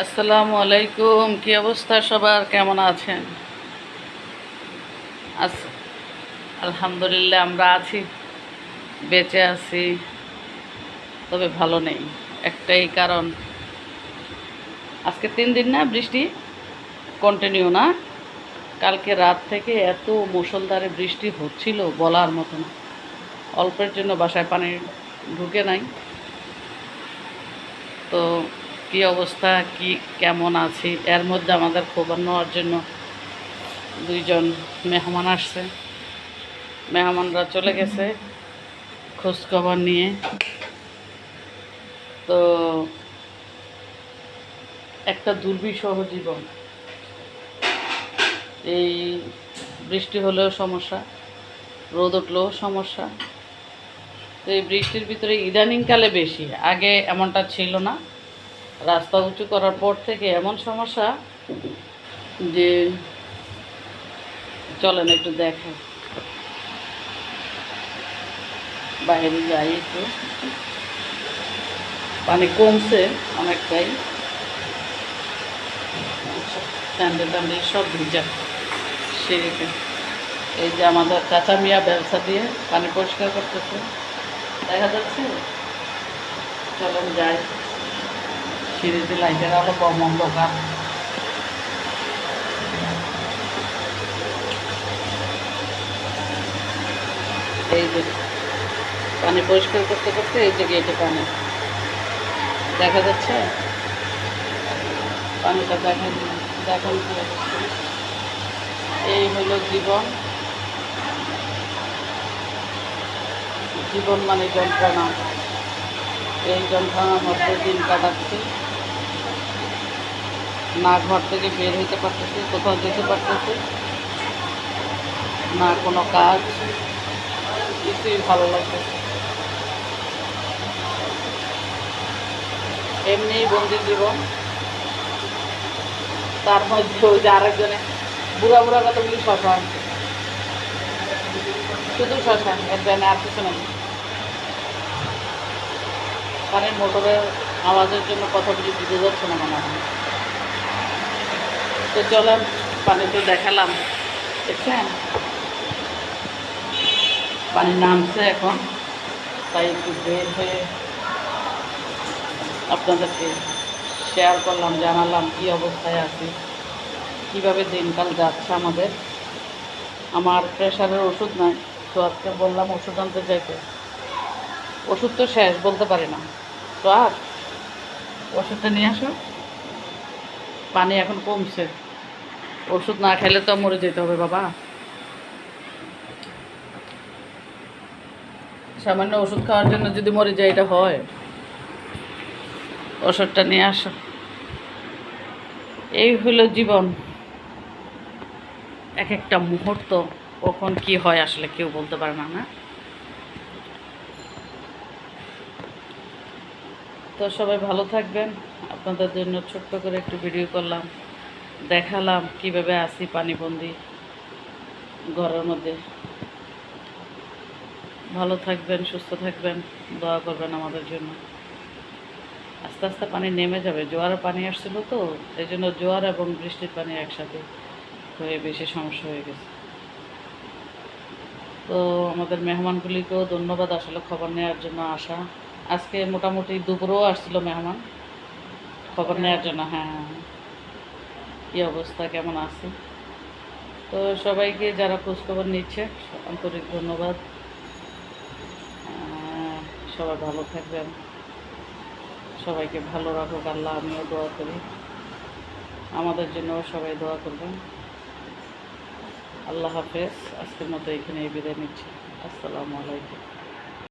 আসসালামু আলাইকুম, কি অবস্থা সবার? কেমন আছেন? আলহামদুলিল্লাহ আমরা আছি, বেঁচে আছি, তবে ভালো নেই, একটাই কারণ। আজকে তিন দিন না বৃষ্টি? কন্টিনিউ না? কালকে রাত থেকে এত মুষলধারে বৃষ্টি হচ্ছিল বলার মতো না। অল্পের জন্য বাসায় পানি ঢুকে নাই। তো কি অবস্থা, কি, কেমন আছি? এর মধ্যে আমাদের খবর নেওয়ার জন্য দুইজন মেহমান আসছে। মেহমানরা চলে গেছে খোঁজখবর নিয়ে। তো একটা দুর্বিষহ জীবন। এই বৃষ্টি হলেও সমস্যা, রোদ উঠলেও সমস্যা। তো এই বৃষ্টির ভিতরে ইদানিংকালে বেশি, আগে এমনটা ছিল না। রাস্তা উঁচু করার পর থেকে এমন সমস্যা যে চলেন একটু দেখা। বাইরে যাই একটু। পানি কমছে অনেকটাই। স্যান্ডেল ট্যান্ডেল সব ভিজা। সিঁড়িতে এই যে আমাদের চাচা মিয়া ব্যবসা দিয়ে পানি পরিষ্কার করতেছে। দেখা যাচ্ছে? চলেন যাই। সিঁড়িতে লাইটের আলো কম অন্ধকার। এই যে পানি পরিষ্কার করতে করতে এই যে গেটে পানি। দেখা যাচ্ছে? পানিটা দেখা দেখেন কি। এই হলো জীবন। জীবন মানে যন্ত্রণা। এই যন্ত্রণার মধ্যে দিন কাটাচ্ছি। না ঘর থেকে বের হইতে পারতেছি, কোথাও যেতে পারতেছি। না কোনো কাজ, কিছুই ভালো লাগতেছে এমনিই বন্দি জীবন। তার মধ্যে ওই যে আরেকজনে, বুড়া বুড়া কতগুলি শশা শুধু শশা এর জন্য আর কিছু নেই। পানির মোটরের আওয়াজের জন্য কথাগুলি বুঝে যাচ্ছে না মনে হয়। তো চলেন পানিতে দেখালাম। দেখছেন? পানি নামছে এখন, তাই একটু বের হয়ে আপনাদেরকে শেয়ার করলাম, জানালাম কি অবস্থায় আছি, কীভাবে দিনকাল যাচ্ছে আমাদের। আমার প্রেশারের ওষুধ নাই, তো আজকে বললাম ওষুধ আনতে চাইতে ওষুধ তো শেষ বলতে পারি না। তো আর, ওষুধটা নিয়ে আসো। পানি এখন কমছে। ওষুধ না খেলে তো মরে যেতে হবে বাবা। সামান্য ওষুধ খাওয়ার জন্য যদি মরে যায় এটা হয়। ওষুধটা নিয়ে আসো। এই হলো জীবন। এক একটা মুহূর্ত কখন কি হয় আসলে কেউ বলতে পারে না না? তো সবাই ভালো থাকবেন। আপনাদের জন্য ছোট্ট করে একটু ভিডিও করলাম। দেখালাম কীভাবে আসি পানিবন্দি ঘরের মধ্যে। ভালো থাকবেন, সুস্থ থাকবেন, দোয়া করবেন আমাদের জন্য। আস্তে আস্তে পানি নেমে যাবে। জোয়ারের পানি আসছিল তো, এই জন্য জোয়ার এবং বৃষ্টির পানি একসাথে হয়ে বেশি সমস্যা হয়ে গেছে। তো আমাদের মেহমানগুলিকেও ধন্যবাদ। আসলে খবর নেওয়ার জন্য আসা। আজকে মোটামুটি দুপুরেও আসছিল মেহমান। খবর নেওয়ার জন্য হ্যাঁ। কী অবস্থা, কেমন আছে? তো সবাইকে যারা খোঁজখবর নিচ্ছে, আন্তরিক ধন্যবাদ। সবাই ভালো থাকবেন। সবাইকে ভালো রাখুক, আল্লাহ আমিও দোয়া করি। আমাদের জন্য সবাই দোয়া করবেন। আল্লাহ হাফেজ, আজকের মতো এখানে বিদায় নিচ্ছি। আসসালামু আলাইকুম।